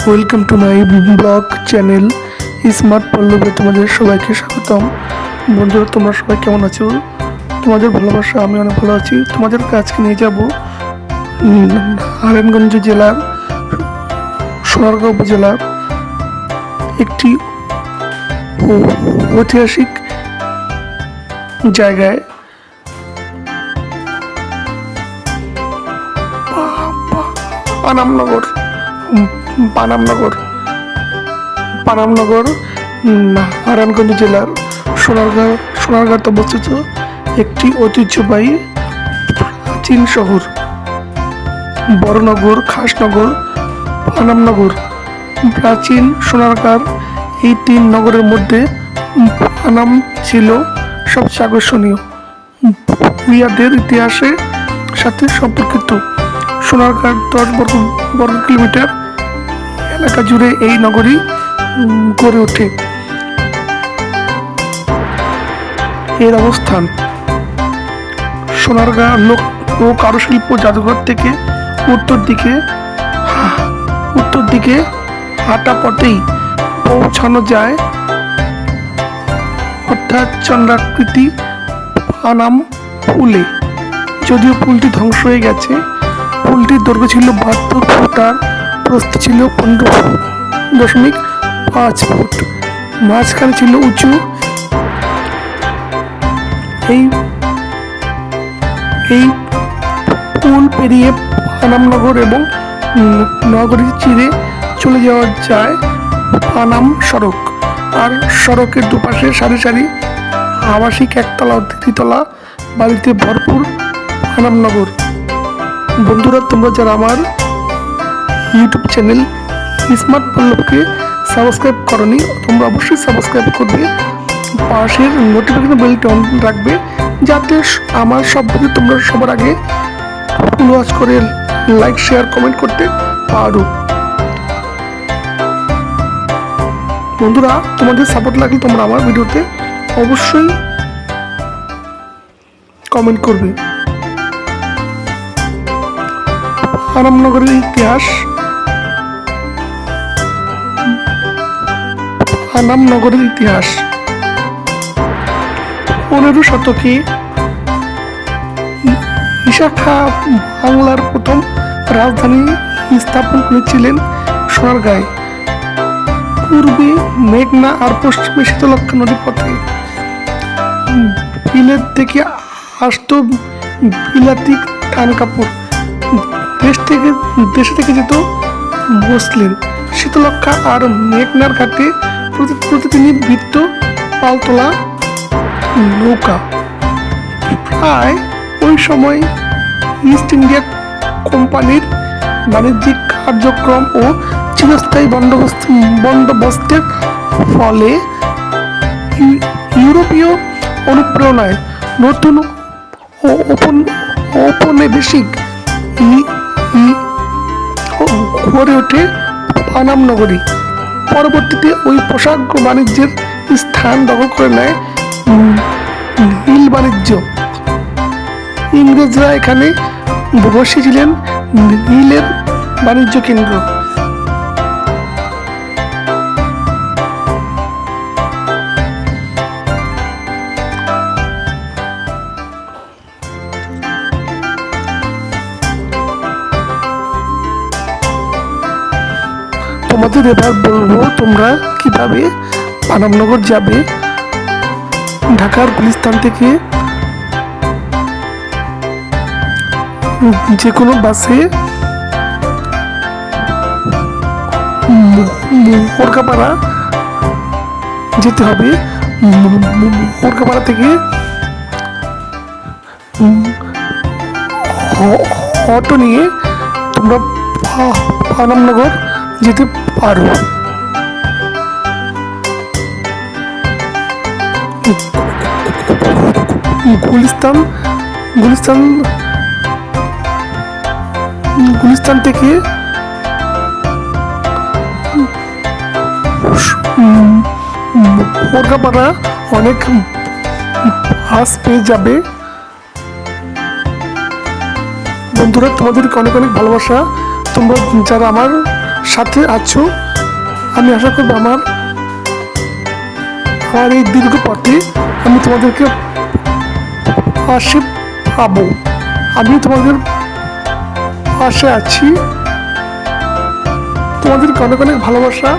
Welcome to my blog channel smart পল্লবে তোমাদের সবাইকে স্বাগতম বন্ধুরা তোমরা সবাই কেমন আছো তোমাদের ভালোবাসা আমি অনেক ভালো আছি তোমাদের কাছকে নিয়ে যাব নারায়ণগঞ্জ জেলার সোনারগাঁও উপজেলার একটি ঐতিহাসিক জায়গায় পানামনগর পানামনগর। পানামনগর নারায়ণগঞ্জ জেলার সোনারগাঁও সোনারগাঁতে অবস্থিত একটি ঐতিহ্যবাহী প্রাচীন শহর। বড়নগর, খাসনগর, পানামনগর। প্রাচীন সোনারগাঁর এই তিন নগরের মধ্যে পানাম ছিল সবচেয়ে আকর্ষণীয়। ভূয়াদের ইতিহাসের সাথে সম্পর্কিত। সোনারগাঁ দশ বর্গ বর্গ কিলোমিটার এলাকা জুড়ে এই নগরী গড়ে ওঠে। এর অবস্থান সোনারগাঁ লোক ও কারুশিল্প জাদুঘর থেকে উত্তর দিকে উত্তর দিকে হাঁটা পথেই পৌঁছানো যায়। অর্থাৎ চন্দ্রাকৃতি পানাম পুলে যদিও পুলটি ধ্বংস হয়ে গেছে, পুলটির দৈর্ঘ্য ছিল বাহাত্তর ফুট আর প্রস্থ ছিল পনেরো দশমিক পাঁচ ফুট। মাঝখানে ছিল উঁচু। এই এই পুল পেরিয়ে পানামনগর এবং উম, নগরী চিরে চলে যাওয়া যায় পানাম সড়ক। আর সড়কের দুপাশে সারি সারি আবাসিক একতলা ও দ্বিতলা বাড়িতে ভরপুর পানামনগর বন্ধুরা তোমরা যারা আমার ইউটিউব চ্যানেল স্মার্ট পল্লবকে সাবস্ক্রাইব করনি, তোমরা অবশ্যই সাবস্ক্রাইব করবে। পাশের নোটিফিকেশন বেলটা অন রাখবে, যাতে আমার সব ভিডিও তোমরা সবার আগে ওয়াচ করে লাইক শেয়ার কমেন্ট করতে পারো। বন্ধুরা, তোমাদের সাপোর্ট লাগলে তোমরা আমার ভিডিওতে অবশ্যই কমেন্ট করবে। আরামনগরের ইতিহাস আনাম নগরের ইতিহাস। পনেরো শতকে ইশাখা বাংলার প্রথম রাজধানী স্থাপন করেছিলেন সোনারগাঁয়ে। পূর্বে মেঘনা আর পশ্চিমে শীতলক্ষা নদী পথে বিলেত থেকে আসতো বিলাতি টান কাপড়। দেশ থেকে, দেশে থেকে যেত মুসলিম শীতলক্ষা আর মেঘনার ঘাটে প্রতিদিনই বৃত্ত, পালতোলা, নৌকা। প্রায় ওই সময় ইস্ট ইন্ডিয়া কোম্পানির বাণিজ্যিক কার্যক্রম ও চিরস্থায়ী বন্দোবস্ত বন্দোবস্তের ফলে ইউরোপীয় অনুপ্রেরণায় নতুন ঔপনিবেশিক গড়ে ওঠে পানাম নগরী। পরবর্তীতে ওই পোশাক বাণিজ্যের স্থান দখল করে নেয় নীল বাণিজ্য। ইংরেজরা এখানে বসেছিলেন নীলের বাণিজ্য কেন্দ্র। তোমাদের এবার বলব তোমরা কীভাবে পানামনগর যাবে? ঢাকার গুলিস্তান থেকে যে কোনো বাসে মোরকাপাড়া যেতে হবে। মোরকাপাড়া থেকে অটো নিয়ে তোমরা পানামনগর যেতে পারো। গুলিস্তান গুলিস্তান গুলিস্তান থেকে মোরগাপাড়া অনেক বাস পেয়ে যাবে। বন্ধুরা, তোমাদেরকে অনেক অনেক ভালোবাসা। তোমরা যারা আমার সাথে আছো। আমি আশা করব আমার আমার এই দীর্ঘ পথে আমি তোমাদেরকে পাশে পাবো। আমি তোমাদের পাশে আছি। তোমাদেরকে অনেক অনেক ভালোবাসা।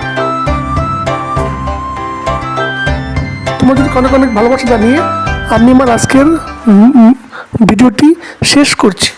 তোমাদেরকে অনেক অনেক ভালোবাসা জানিয়ে আমি আমার আজকের ভিডিওটি শেষ করছি।